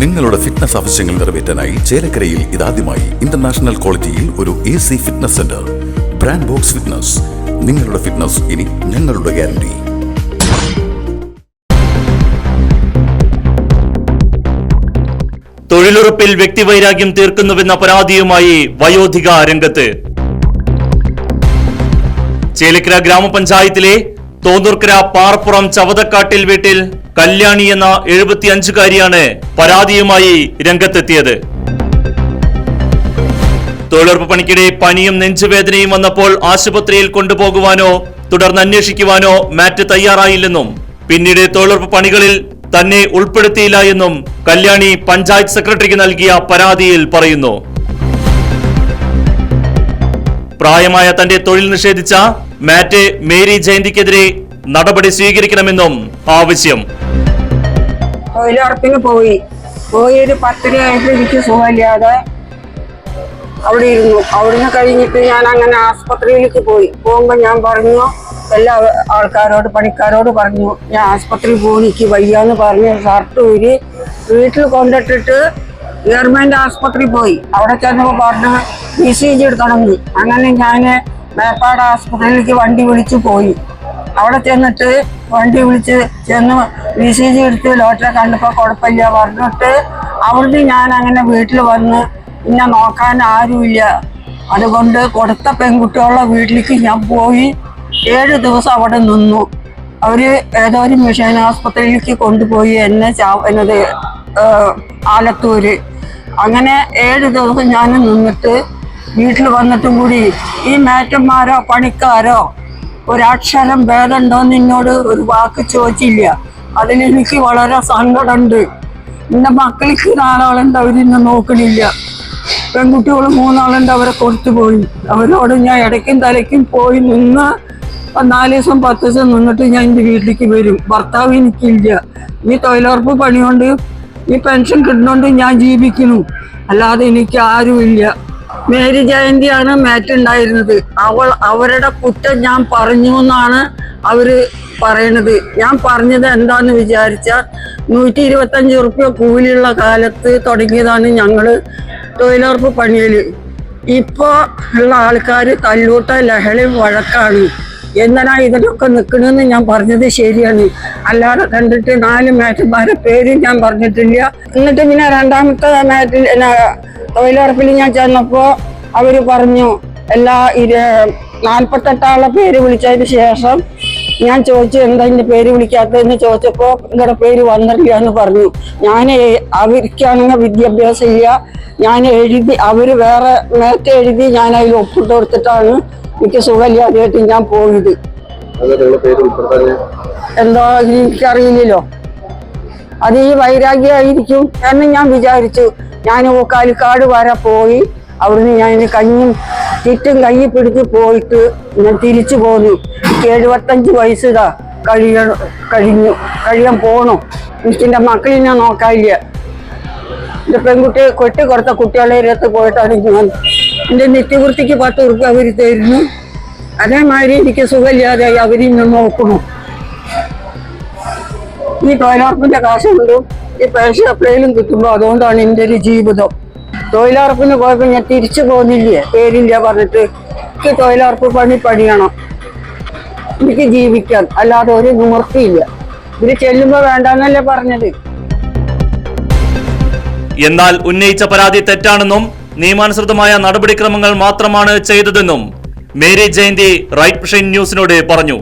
നിങ്ങളുടെ ഫിറ്റ്നസ് ആവശ്യങ്ങൾ നിറവേറ്റാനായി ചേലക്കരയിൽ ഇതാദ്യമായി ഇന്റർനാഷണൽ ക്വാളിറ്റിയിൽ ഒരു A C fitness centre brand box fitness നിങ്ങളുടെ ഫിറ്റ്നസ് ഇനി ഞങ്ങളുടെ ഗ്യാരണ്ടി തൊഴിലുറപ്പിൽ വ്യക്തിവൈരാഗ്യം തീർക്കുന്നുവെന്ന പരാതിയുമായി വയോധിക രംഗത്ത്. ചേലക്കര ഗ്രാമപഞ്ചായത്തിലെ തോന്നൂർക്കര പാറപ്പുറം ചവതക്കാട്ടിൽ വീട്ടിൽ കല്യാണി എന്ന എഴുപത്തിയഞ്ചുകാരിയാണ് പരാതിയുമായി രംഗത്തെത്തിയത്. തൊഴിലുറപ്പ് പണിക്കിടെ പനിയും നെഞ്ചുവേദനയും വന്നപ്പോൾ ആശുപത്രിയിൽ കൊണ്ടുപോകുവാനോ തുടർന്ന് അന്വേഷിക്കുവാനോ മാറ്റ് തയ്യാറായില്ലെന്നും പിന്നീട് തൊഴിലുറപ്പ് പണികളിൽ തന്നെ ഉൾപ്പെടുത്തിയില്ല എന്നും കല്യാണി പഞ്ചായത്ത് സെക്രട്ടറിക്ക് നൽകിയ പരാതിയിൽ പറയുന്നു. പ്രായമായ തന്റെ തൊഴിൽ നിഷേധിച്ച മാറ്റ് മേരി ജയന്തിക്കെതിരെ നടപടി സ്വീകരിക്കണമെന്നും ആവശ്യം. തൊഴിലുറപ്പിന് പോയി. പോയി ഒരു പത്തരയായിട്ട് എനിക്ക് സുഖമില്ലാതെ അവിടെ ഇരുന്നു. അവിടുന്ന് കഴിഞ്ഞിട്ട് ഞാൻ അങ്ങനെ ആസ്പത്രിയിലേക്ക് പോയി. പോകുമ്പോൾ ഞാൻ പറഞ്ഞു എല്ലാ ആൾക്കാരോട് പണിക്കാരോട് പറഞ്ഞു ഞാൻ ആസ്പത്രി പോണിക്ക് വയ്യാന്ന് പറഞ്ഞ് ഷർട്ട് ഊരി വീട്ടിൽ കൊണ്ടിട്ടിട്ട് ഗവൺമെന്റ് ആസ്പത്രി പോയി. അവിടെ ചെന്നപ്പോൾ പറഞ്ഞു ബി സി ജി അങ്ങനെ ഞാൻ മേപ്പാട് ആസ്പത്രിയിലേക്ക് വണ്ടി വിളിച്ചു പോയി. അവിടെ ചെന്നിട്ട് വണ്ടി വിളിച്ച് ചെന്ന് വി സി ജി എടുത്ത് ലോട്ടറി കണ്ടപ്പോൾ കുഴപ്പമില്ല പറഞ്ഞിട്ട് അവിടുന്ന് ഞാൻ അങ്ങനെ വീട്ടിൽ വന്ന് പിന്നെ നോക്കാൻ ആരുമില്ല. അതുകൊണ്ട് കൊടുത്ത പെൺകുട്ടികളുടെ വീട്ടിലേക്ക് ഞാൻ പോയി. ഏഴ് ദിവസം അവിടെ നിന്നു. അവർ ഏതോ ഒരു മിഷൻ ആസ്പത്രിയിലേക്ക് കൊണ്ടുപോയി എന്നെ ചാ എന്നത് ആലത്തൂര്. അങ്ങനെ ഏഴ് ദിവസം ഞാൻ നിന്നിട്ട് വീട്ടിൽ വന്നിട്ടും കൂടി ഈ മേറ്റന്മാരോ പണിക്കാരോ ഒരക്ഷരം ഭേദമുണ്ടോന്ന് നിന്നോട് ഒരു വാക്ക് ചോദിച്ചില്ല. അതിലെനിക്ക് വളരെ സങ്കടമുണ്ട്. എന്റെ മക്കൾക്ക് നാലാളുണ്ട് അവരിന്നെ നോക്കണില്ല. പെൺകുട്ടികൾ മൂന്നാളുണ്ട് അവരെ കൊടുത്തു പോയി. അവരോട് ഞാൻ ഇടയ്ക്കും തലയ്ക്കും പോയി നിന്ന് നാല് ദിവസം പത്ത് ദിവസം നിന്നിട്ട് ഞാൻ എന്റെ വീട്ടിലേക്ക് വരും. ഭർത്താവ് എനിക്കില്ല. ഈ തൊഴിലുറപ്പ് പണിയുണ്ട് ഈ പെൻഷൻ കിട്ടുന്നുണ്ട് ഞാൻ ജീവിക്കുന്നു. അല്ലാതെ എനിക്ക് ആരുമില്ല. മേരി ജയന്തിയാണ് മാറ്റ് ഉണ്ടായിരുന്നത് അവൾ അവരുടെ കുറ്റം ഞാൻ പറഞ്ഞു എന്നാണ് അവർ പറയണത്. ഞാൻ പറഞ്ഞത് എന്താന്ന് വിചാരിച്ച നൂറ്റി ഇരുപത്തഞ്ച് ഉറുപ്പ്യ കൂലിയുള്ള കാലത്ത് തുടങ്ങിയതാണ് ഞങ്ങൾ തൊഴിലുറപ്പ് പണിയൽ. ഇപ്പോ ഉള്ള ആൾക്കാർ തല്ലൂട്ട ലഹളി വഴക്കാണ്. എന്തിനാ ഇതിനൊക്കെ നിൽക്കണമെന്ന് ഞാൻ പറഞ്ഞത് ശരിയാണ്. അല്ലാതെ കണ്ടിട്ട് നാല് മാറ്റുമാരെ പേര് ഞാൻ പറഞ്ഞിട്ടില്ല. എന്നിട്ട് പിന്നെ രണ്ടാമത്തെ മാറ്റിൽ തൊഴിലുറപ്പിൽ ഞാൻ ചെന്നപ്പോ അവർ പറഞ്ഞു എല്ലാ ഇര നാൽപ്പത്തെട്ടാളെ പേര് വിളിച്ചതിന് ശേഷം ഞാൻ ചോദിച്ചു എന്താ ഇതിന്റെ പേര് വിളിക്കാത്തതെന്ന്? ചോദിച്ചപ്പോ നിങ്ങളുടെ പേര് വന്നിട്ടില്ല എന്ന് പറഞ്ഞു. ഞാൻ അവർക്കാണെങ്കിൽ വിദ്യാഭ്യാസം ഇല്ല. ഞാൻ എഴുതി അവർ വേറെ നേരത്തെ എഴുതി ഞാൻ അതിൽ ഒപ്പിട്ട് കൊടുത്തിട്ടാണ് എനിക്ക് സുഖമില്ലാതെയായിട്ട് ഞാൻ പോയത്. എന്തോ എനിക്കറിയില്ലല്ലോ. അത് ഈ വൈരാഗ്യമായിരിക്കും എന്ന് ഞാൻ വിചാരിച്ചു. ഞാൻ കാലിക്കാട് വരെ പോയി അവിടുന്ന് ഞാൻ കഞ്ഞും ചുറ്റും കൈ പിടിച്ച് പോയിട്ട് ഞാൻ തിരിച്ചു പോന്നു. എനിക്ക് എഴുപത്തഞ്ച് വയസ്സിതാ കഴിയ കഴിഞ്ഞു. കഴിയാൻ പോണു. എനിക്ക് എന്റെ മക്കളിനെ നോക്കാനില്ല. എന്റെ പെൺകുട്ടിയെ കൊട്ടി കൊടുത്ത കുട്ടികളെ അടുത്ത് പോയിട്ടാണ് ഞാൻ എന്റെ നിത്യവൃത്തിക്ക് പത്ത് ഉറുപ്പ് അവർ തരുന്നു. അതേമാതിരി എനിക്ക് സുഖമില്ലാതെ അവരിന്ന് നോക്കുന്നു. ഈ തൊഴിലുറപ്പിന്റെ കാശുകൊണ്ടും ഈ പെൻഷൻ എപ്പോഴേലും കിട്ടുമ്പോൾ അതുകൊണ്ടാണ് എന്റെ ഒരു ജീവിതം. തൊഴിലുറപ്പിന് പോയപ്പോൾ ഞാൻ തിരിച്ചു പോകുന്നില്ലേ പേരില്ല പറഞ്ഞിട്ട്. എനിക്ക് തൊഴിലുറപ്പ് പണി പണിയണം. എനിക്ക് ജീവിക്കാൻ. അല്ലാതെ ഒരു നിവൃത്തിയില്ല. ഇത് ചെല്ലുമ്പോൾ വേണ്ടെന്നല്ലേ പറഞ്ഞത്. എന്നാൽ ഉന്നയിച്ച പരാതി തെറ്റാണെന്നും നിയമാനുസൃതമായ നടപടിക്രമങ്ങൾ മാത്രമാണ് ചെയ്തതെന്നും മേരി ജയന്തി റൈറ്റ് ന്യൂസിനോട് പറഞ്ഞു.